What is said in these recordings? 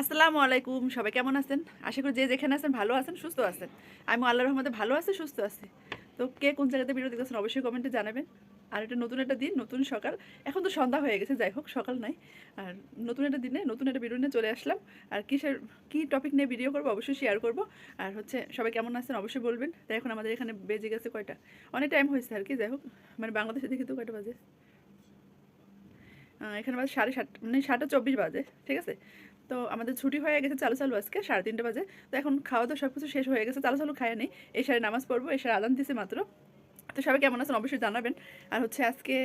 আসসালামু আলাইকুম, সবাই কেমন আছেন? আশা করি যে যেখানে আছেন ভালো আছেন, সুস্থ আছেন। আমি আল্লাহ রহমতে ভালো আছি, সুস্থ আছি। তো কে কোন জায়গাতে ভিডিও দেখতেছেন অবশ্যই কমেন্টে জানাবেন। আর এটা নতুন একটা দিন, নতুন সকাল। এখন তো সন্ধ্যা হয়ে গেছে, যাই হোক, সকাল নাই। আর নতুন একটা দিনে, নতুন একটা ভিডিও নিয়ে চলে আসলাম। আর কিসের, কী টপিক নিয়ে ভিডিও করব অবশ্যই শেয়ার করব। আর হচ্ছে, সবাই কেমন আছেন অবশ্যই বলবেন। তাই এখন আমাদের এখানে বেজে গেছে কয়টা? অনেক টাইম হয়েছে আর কি, যাই হোক। মানে বাংলাদেশে দেখি তো কয়টা বাজে? এখানে বাজে সাড়ে সাত মানে সাতটা চব্বিশ বাজে, ঠিক আছে? তো আমাদের ছুটি হয়ে গেছে চালু চালু আজকে, সাড়ে তিনটে বাজে। তো এখন খাওয়া তো সব কিছু শেষ হয়ে গেছে, চালু চালু খায় নেই। এই সাড়ে নামাজ পড়ব এই সাড়ে আদান দিছে মাত্র। তো সবাই কেমন আছেন অবশ্যই জানাবেন। আর হচ্ছে আজকে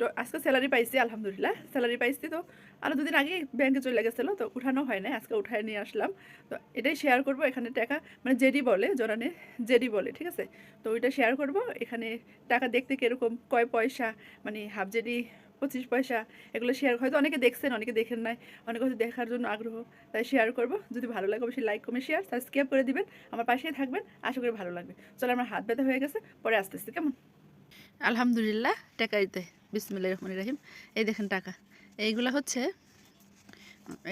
তো আজকে স্যালারি পাইছি, আলহামদুলিল্লাহ, স্যালারি পাইছি। তো আরও দুদিন আগে ব্যাংকে চলে গেছিল, তো উঠানো হয় না আজকে উঠায় নিয়ে আসলাম। তো এটাই শেয়ার করব, এখানে টাকা মানে জেডি বলে জোরানে জেডি বলে, ঠিক আছে? তো ওইটা শেয়ার করব, এখানে টাকা দেখতে কীরকম, কয় পয়সা মানে হাফ জেডি পঁচিশ পয়সা এগুলো শেয়ার হয়তো অনেকে দেখছেন অনেকে দেখেন নাই অনেকে হয়তো দেখার জন্য আগ্রহ তাই শেয়ার করব। যদি ভালো লাগে অবশ্যই লাইক কমেন্ট শেয়ার সাবস্ক্রাইব করে দিবেন আমার পাশেই থাকবেন আশা করি ভালো লাগবে। চলো আমার হাত ব্যথা হয়ে গেছে পরে আস্তে আস্তে কেমন? আলহামদুলিল্লাহ টাকা দিতে বিসমিল্লাহ রহমান রাহিম। এই দেখেন টাকা এইগুলো হচ্ছে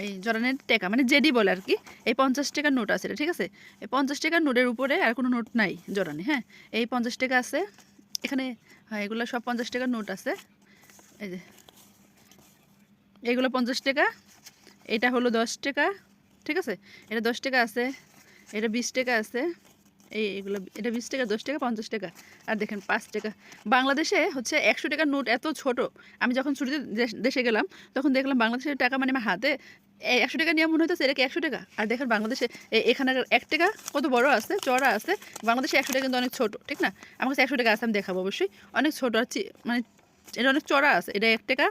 এই জরানের টাকা মানে জেডি বলে আর কি এই পঞ্চাশ টাকার নোট আছে এটা, ঠিক আছে? এই পঞ্চাশ টাকার নোটের উপরে আর কোনো নোট নাই জরানে হ্যাঁ? এই পঞ্চাশ টাকা আছে এখানে হ্যাঁ এগুলো সব পঞ্চাশ টাকার নোট আছে। এগুলো পঞ্চাশ টাকা, এটা হলো দশ টাকা, ঠিক আছে? এটা দশ টাকা আছে, এটা বিশ টাকা আছে, এই এগুলো, এটা বিশ টাকা, দশ টাকা, পঞ্চাশ টাকা। আর দেখেন, পাঁচ টাকা। বাংলাদেশে হচ্ছে একশো টাকার নোট এত ছোট, আমি যখন ছুটিতে দেশ- গেলাম, তখন দেখলাম বাংলাদেশের টাকা মানে আমার হাতে একশো টাকা নিয়ে মনে হইতেছে এটা কি একশো টাকা? আর দেখেন, বাংলাদেশে এখানে এক টাকা কত বড় আছে, চড়া আছে, বাংলাদেশে একশো টাকা কিন্তু অনেক ছোট, ঠিক না? আমার কাছে একশো টাকা আছে, আমি দেখাবো অবশ্যই। অনেক ছোট আর মানে এটা অনেক চড়া আছে। এটা এক টাকা।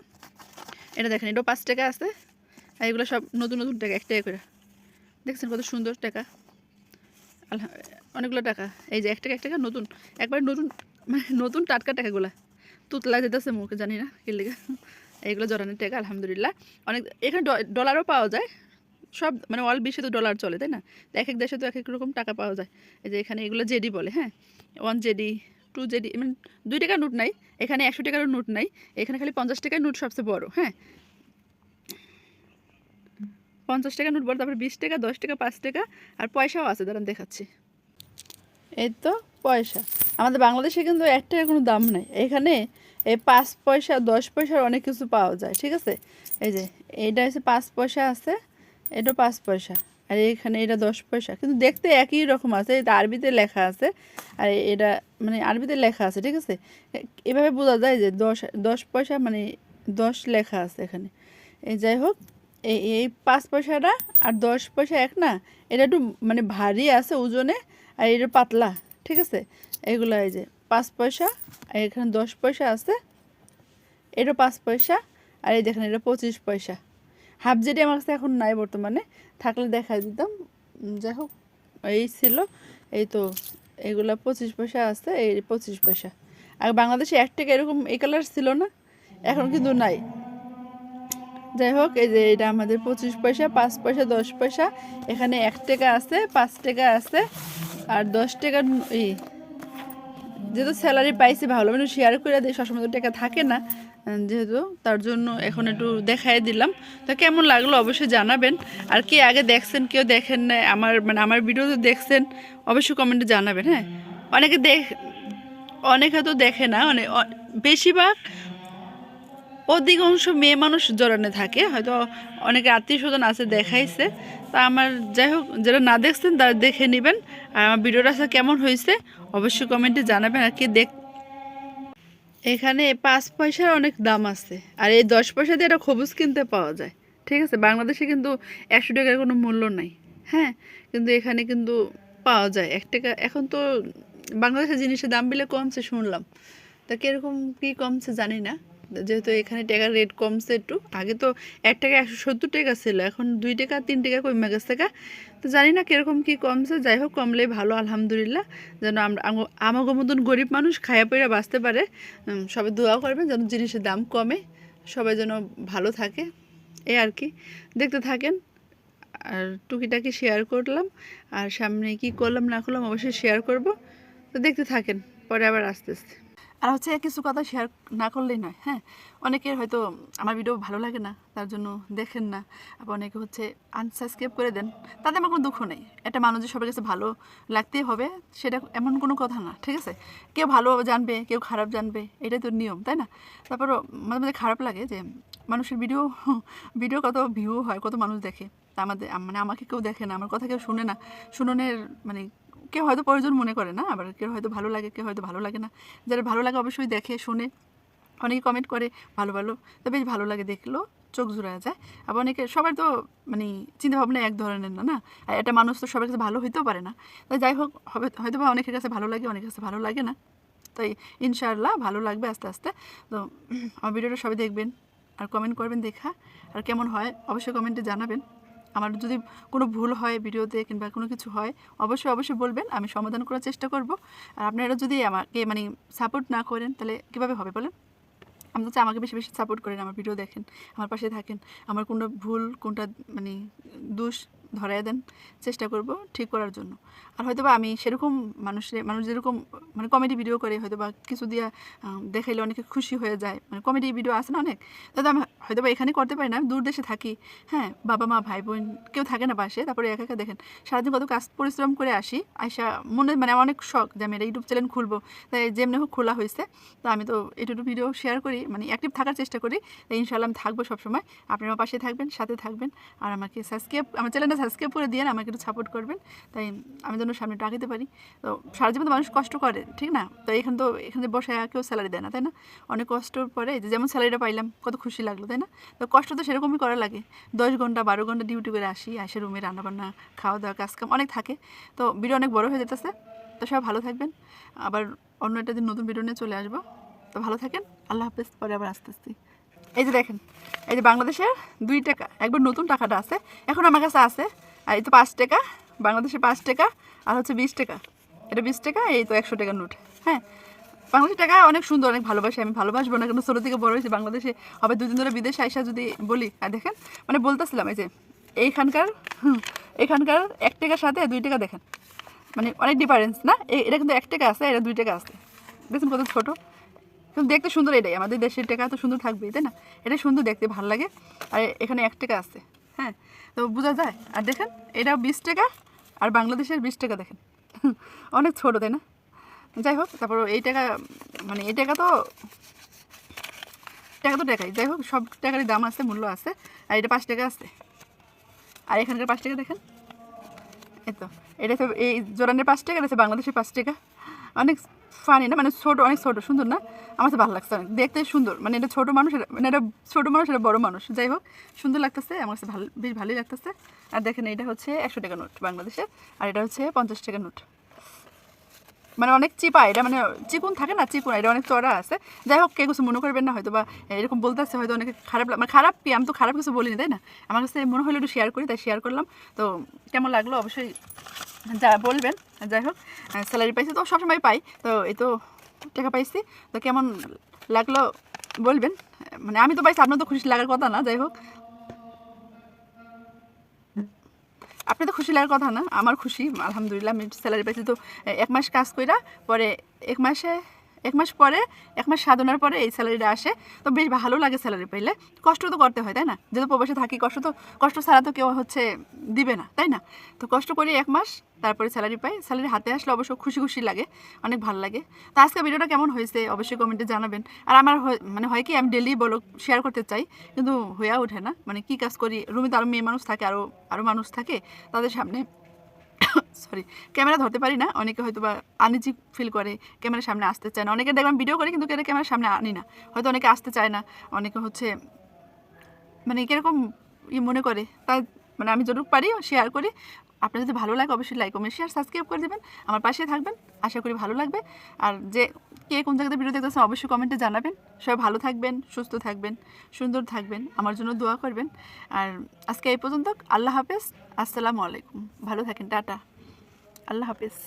এটা দেখেন, এটাও পাঁচ টাকা আছে। আর এগুলো সব নতুন নতুন টাকা, এক টাকা করে। দেখছেন কত সুন্দর টাকা? আলহা, অনেকগুলো টাকা। এই যে এক টাকা এক টাকা, নতুন। একবার নতুন মানে নতুন টাটকা টাকাগুলো। তুতলা যেতেছে মুখে, জানি না, কি লেগে। এইগুলো জরানের টাকা, আলহামদুলিল্লাহ। অনেক, এখানে ডলারও পাওয়া যায়। সব মানে অল বিশ্বে তো ডলার চলে, তাই না? এক এক দেশে তো এক এক রকম টাকা পাওয়া যায়। এই যে এখানে এগুলো জেডি বলে হ্যাঁ? ওয়ান জেডি টু জেডি মানে দুই টাকার নোট নাই, এখানে একশো টাকারও নোট নাই, এখানে খালি পঞ্চাশ টাকার নোট সবচেয়ে বড় হ্যাঁ? পঞ্চাশ টাকা নোট বড়, তারপরে বিশ টাকা, দশ টাকা, পাঁচ টাকা, আর পয়সাও আছে, দাঁড়ান দেখাচ্ছি। এই তো, পয়সা। আমাদের বাংলাদেশে কিন্তু এক টাকার কোনো দাম নেই, এখানে এই পাঁচ পয়সা, দশ পয়সার অনেক কিছু পাওয়া যায়, ঠিক আছে? এই যে, এইটা হচ্ছে পাঁচ পয়সা আছে এটা পাঁচ পয়সা। আর এখানে এটা দশ পয়সা। কিন্তু দেখতে একই রকম আছে, এটা আরবিতে লেখা আছে। আর এটা মানে আরবিতে লেখা আছে, ঠিক আছে? এভাবে বোঝা যায় যে দশ দশ পয়সা মানে দশ লেখা আছে এখানে। এই যাই হোক, এই এই পাঁচ পয়সাটা আর দশ পয়সা এক না, এটা একটু মানে ভারী আছে ওজনে, আর এটা পাতলা, ঠিক আছে? এগুলো এই যে পাঁচ পয়সা, আর এখানে দশ পয়সা আছে, এটা পাঁচ পয়সা, আর এই দেখেন এটা পঁচিশ পয়সা। হাফ জেডি আমার কাছে এখন নাই বর্তমানে থাকলে দিতাম। যাই হোক, এই ছিল। এই তো, এগুলা পঁচিশ পয়সা আছে, এই পঁচিশ পয়সা। আর বাংলাদেশে এক টাকা এরকম এই কালার ছিল না, এখন কিন্তু নাই। যাই হোক, এই যে এটা আমাদের পঁচিশ পয়সা, পাঁচ পয়সা, দশ পয়সা। এখানে এক টাকা আছে, পাঁচ টাকা আছে, আর দশ টাকা এই যেহেতু স্যালারি পাইছি ভালো মানে শেয়ার করে দিই, সবসময় টাকা থাকে না যেহেতু তার জন্য এখন একটু দেখাই দিলাম। তো কেমন লাগল অবশ্যই জানাবেন। আর কে আগে দেখছেন, কেউ দেখেন না আমার মানে আমার ভিডিও তো দেখছেন, অবশ্যই কমেন্টে জানাবেন হ্যাঁ? অনেকে দেখ, অনেকে তো দেখে না অনেক বেশিরভাগ অধিকাংশ মেয়ে মানুষ জড়ানে থাকে, হয়তো অনেকে আত্মীয় স্বজন আছে, দেখাইছে। তা আমার যাই হোক, যারা না দেখছেন তারা দেখে নেবেন। আর আমার ভিডিওটা আসলে কেমন হয়েছে, অবশ্যই কমেন্টে জানাবেন আর কি দেখ এখানে পাঁচ পয়সার অনেক দাম আছে, আর এই দশ পয়সা দিয়ে একটা খবুজ কিনতে পাওয়া যায়। ঠিক আছে? বাংলাদেশে কিন্তু একশো টাকার কোনো মূল্য নাই। হ্যাঁ? কিন্তু এখানে কিন্তু পাওয়া যায়। এক টাকা, এখন তো বাংলাদেশের জিনিসের দাম বিলে কমছে শুনলাম। তা কীরকম, কী কমছে জানি না। যেহেতু এখানে টাকার রেট কমছে একটু, আগে তো এক টাকা একশো সত্তর টাকা ছিল, এখন দুই টাকা, তিন টাকা কমে গেছে টাকা। তো জানি না কীরকম কী কমছে, যাই হোক, কমলেই ভালো, আলহামদুলিল্লাহ। যেন আমরা আমা- আমাগো মতন গরিব মানুষ খায়া পইরা বাঁচতে পারে। সবাই দোয়া করবেন যেন জিনিসের দাম কমে, সবাই যেন ভালো থাকে। এই আর কি। দেখতে থাকেন, আর টুকিটাকি শেয়ার করলাম, আর সামনে কি করলাম না করলাম অবশ্যই শেয়ার করব। তো দেখতে থাকেন, পরে আবার আস্তে আস্তে আর হচ্ছে কিছু কথা শেয়ার না করলেই নয় হ্যাঁ? অনেকের হয়তো আমার ভিডিও ভালো লাগে না, তার জন্য দেখেন না। আবার অনেকে হচ্ছে আনসাবস্ক্রাইব করে দেন, তাতে আমার কোনো দুঃখ নেই। একটা মানুষ সবার কাছে ভালো লাগতেই হবে, সেটা এমন কোনো কথা না, ঠিক আছে? কেউ ভালো জানবে, কেউ খারাপ জানবে, এটাই তো নিয়ম, তাই না? তারপরও মাঝে মাঝে খারাপ লাগে যে মানুষের ভিডিও ভিডিও কত ভিউ হয়, কত মানুষ দেখে। আমাদের মানে আমাকে কেউ দেখে না, আমার কথা কেউ শুনে না। শুনোনের মানে কেউ হয়তো প্রয়োজন মনে করে না, আবার কেউ হয়তো ভালো লাগে, কেউ হয়তো ভালো লাগে না। যারা ভালো লাগে অবশ্যই দেখে, শুনে, অনেকে কমেন্ট করে, ভালো ভালো। তো বেশ ভালো লাগে দেখল, চোখ জুড়া যায়। আবার অনেকে সবার তো মানে চিন্তাভাবনা এক ধরনের না না? আর একটা মানুষ তো সবার কাছে ভালো হইতেও পারে না। তো যাই হোক, হবে হয়তো বা অনেকের কাছে ভালো লাগে, অনেকের কাছে ভালো লাগে না। তাই ইনশাআল্লাহ ভালো লাগবে আস্তে আস্তে। তো আমার ভিডিওটা সবাই দেখবেন, আর কমেন্ট করবেন, দেখা। আর কেমন হয়, অবশ্যই কমেন্টে জানাবেন। আমার যদি কোনো ভুল হয় ভিডিওতে কিংবা কোনো কিছু হয়, অবশ্যই অবশ্যই বলবেন, আমি সমাধান করার চেষ্টা করব। আর আপনারা যদি আমাকে মানে সাপোর্ট না করেন, তাহলে কীভাবে হবে বলেন? আমি তো আমাকে বেশি বেশি সাপোর্ট করেন, আমার ভিডিও দেখেন, আমার পাশে থাকেন। আমার কোনো ভুল, কোনটা মানে দোষ ধরাই দেন, চেষ্টা করব ঠিক করার জন্য। আর হয়তো বা আমি সেরকম মানুষের মানুষ যেরকম মানে কমেডি ভিডিও করে হয়তো বা কিছু দিয়া দেখাইলে অনেকে খুশি হয়ে যায়। মানে কমেডি ভিডিও আছে না অনেক? তাতে আমি হয়তো বা এখানে করতে পারি না, আমি দূর দেশে থাকি। হ্যাঁ বাবা মা, ভাই বোন, কেউ থাকে না বাসে তারপরে একা একা দেখেন। সারাদিন কত কাজ পরিশ্রম করে আসি, আইসা মনে মানে অনেক শখ যে আমি একটা ইউটিউব চ্যানেল খুলবো। তাই যেমনি হোক খোলা হয়েছে তো আমি তো ইউটিউব ভিডিও শেয়ার করি মানে অ্যাক্টিভ থাকার চেষ্টা করি। তাই ইনশাল্লাহ আমি থাকব সবসময়। আপনি আমার পাশে থাকবেন, সাথে থাকবেন। আর আমাকে সাবস্ক্রাইব আমার চ্যানেলটা সাবস্ক্রাইব করে দিয়ে আমাকে একটু সাপোর্ট করবেন। তাই আমি যেন সামনে আগাতে পারি। তো সারা জীবন মানুষ কষ্ট করে, ঠিক না? তো এখানে তো, এখানে বসে কেউ স্যালারি দেয় না, তাই না? অনেক কষ্টর পরে যেমন স্যালারিটা পাইলাম, কত খুশি লাগল, তাই না? তো কষ্ট তো সেরকমই করা লাগে। দশ ঘণ্টা, বারো ঘণ্টা ডিউটি করে আসি, আসে রুমে রান্নাবান্না খাওয়া দাওয়া কাজকাম অনেক থাকে। তো ভিডিও অনেক বড় হয়ে যেতেছে। তো সবাই ভালো থাকবেন। আবার অন্য একটা দিন নতুন ভিডিও নিয়ে চলে আসব। তো ভালো থাকেন। আল্লাহ হাফেজ। পরে আবার আসতে আসতে এই যে দেখেন, এই যে বাংলাদেশের দুই টাকা, একবার নতুন টাকাটা আছে, এখন আমার কাছে আছে, আর এই তো পাঁচ টাকা, বাংলাদেশে পাঁচ টাকা, আর হচ্ছে বিশ টাকা। এটা বিশ টাকা, এই তো একশো টাকার নোট। হ্যাঁ বাংলাদেশের টাকা অনেক সুন্দর, অনেক ভালোবাসি, আমি ভালোবাসবো না, কিন্তু ছোটো থেকে বড় হয়েছে, বাংলাদেশে আবার দুদিন ধরে বিদেশে আইসা যদি বলি, আর দেখেন মানে বলতেছিলাম, এই যে এইখানকার এখানকার এক টাকার সাথে দুই টাকা দেখেন মানে অনেক ডিফারেন্স না? এটা কিন্তু এক টাকা আছে, এটা দুই টাকা আছে। দেখুন কত ছোটো। কিন্তু দেখতে সুন্দর এটাই। আমাদের দেশের টাকা তো সুন্দর থাকবেই, তাই না? এটা সুন্দর দেখতে, ভালো লাগে। আর এখানে এক টাকা আছে হ্যাঁ? তো বোঝা যায়। আর দেখেন এটা বিশ টাকা, আর বাংলাদেশের বিশ টাকা দেখেন। অনেক ছোটো, তাই না? যাই হোক, তারপর এই টাকা মানে এই টাকা তো টাকা তো টাকাই। যাই হোক, সব টাকারই দাম আছে, মূল্য আছে, আর এটা পাঁচ টাকা আছে। আর এখানকার পাঁচ টাকা দেখেন। এই তো, এটা তো এই জোরানের পাঁচ টাকা আছে বাংলাদেশের পাঁচ টাকা। অনেক ফানি না মানে ছোট, অনেক ছোট, সুন্দর না? আমার ভালো লাগছে দেখতে সুন্দর মানে এটা ছোট মানুষ মানে এটা ছোট মানুষ, এটা বড় মানুষ। যাই হোক, সুন্দর লাগতেছে, আমার কাছে ভালো, বেশ ভালোই লাগতেছে। আর দেখেন, এটা হচ্ছে একশো টাকা নোট বাংলাদেশের আর এটা হচ্ছে পঞ্চাশ টাকা নোট। মানে অনেক চিপা এটা মানে চিকুন থাকে না চিকুন এটা অনেক চড়া আছে। যাই হোক কে কিছু মনে করবেন না হয়তো বা এরকম বলতেছে, হয়তো অনেকে খারাপ মানে খারাপ কি, আমি তো খারাপ কিছু বলিনি, তাই না? আমার কাছে মনে হলো একটু শেয়ার করি, তাই শেয়ার করলাম। তো কেমন লাগল? অবশ্যই যা বলবেন, যাই হোক স্যালারি পাইছি তো, সবসময় পাই। তো এই তো টাকা পাইছি। তো কেমন লাগল বলবেন? মানে আমি তো পাইছি, আপনার তো খুশি লাগার কথা না, যাই হোক। আপনি তো খুশি লাগার কথা না, আমার খুশি, আলহামদুলিল্লাহ, আমি স্যালারি পাইছি তো এক মাস কাজ কইরা, পরে এক মাসে এক মাস পরে, এক মাস সাধনার পরে এই স্যালারিটা আসে। তো বেশ ভালো লাগে স্যালারি পাইলে। কষ্ট তো করতে হয়, তাই না? যেহেতু প্রবাসে থাকি, কষ্ট তো, কষ্ট ছাড়া তো কেউ হচ্ছে দিবে না, তাই না? তো কষ্ট করি এক মাস, তারপরে স্যালারি পাই। স্যালারি হাতে আসলে অবশ্য খুশি খুশি লাগে, অনেক ভালো লাগে। তো আজকে ভিডিওটা কেমন হয়েছে? অবশ্যই কমেন্টে জানাবেন। আর আমার মানে হয় কি, আমি ডেলি বলো শেয়ার করতে চাই, কিন্তু হয়ে ওঠে না। মানে কি কাজ করি? রুমে তো আরও মেয়ে মানুষ থাকে আরও আরও মানুষ থাকে, তাদের সামনে সরি ক্যামেরা ধরতে পারি না। অনেকে হয়তো বা আনিজি ফিল করে, ক্যামেরার সামনে আসতে চায় না। অনেকে দেখবেন ভিডিও করে, কিন্তু কেউ ক্যামেরার সামনে আনি না? হয়তো অনেকে আসতে চায় না। অনেকে হচ্ছে মানে কীরকম ই মনে করে, তাই মানে আমি যতটুকু পারি শেয়ার করি। আপনার যদি ভালো লাগে, অবশ্যই লাইক কমেন্ট শেয়ার সাবস্ক্রাইব করে দেবেন। আমার পাশে থাকবেন। আশা করি ভালো লাগবে। আর যে কে কোন জায়গাতে ভিডিও দেখতেছেন অবশ্যই কমেন্টে জানাবেন। সবাই ভালো থাকবেন, সুস্থ থাকবেন, সুন্দর থাকবেন। আমার জন্য দোয়া করবেন। আর আজকে এই পর্যন্ত, আল্লাহ হাফেজ। আসসালামু আলাইকুম। ভালো থাকেন। টাটা। আল্লাহ হাফেজ।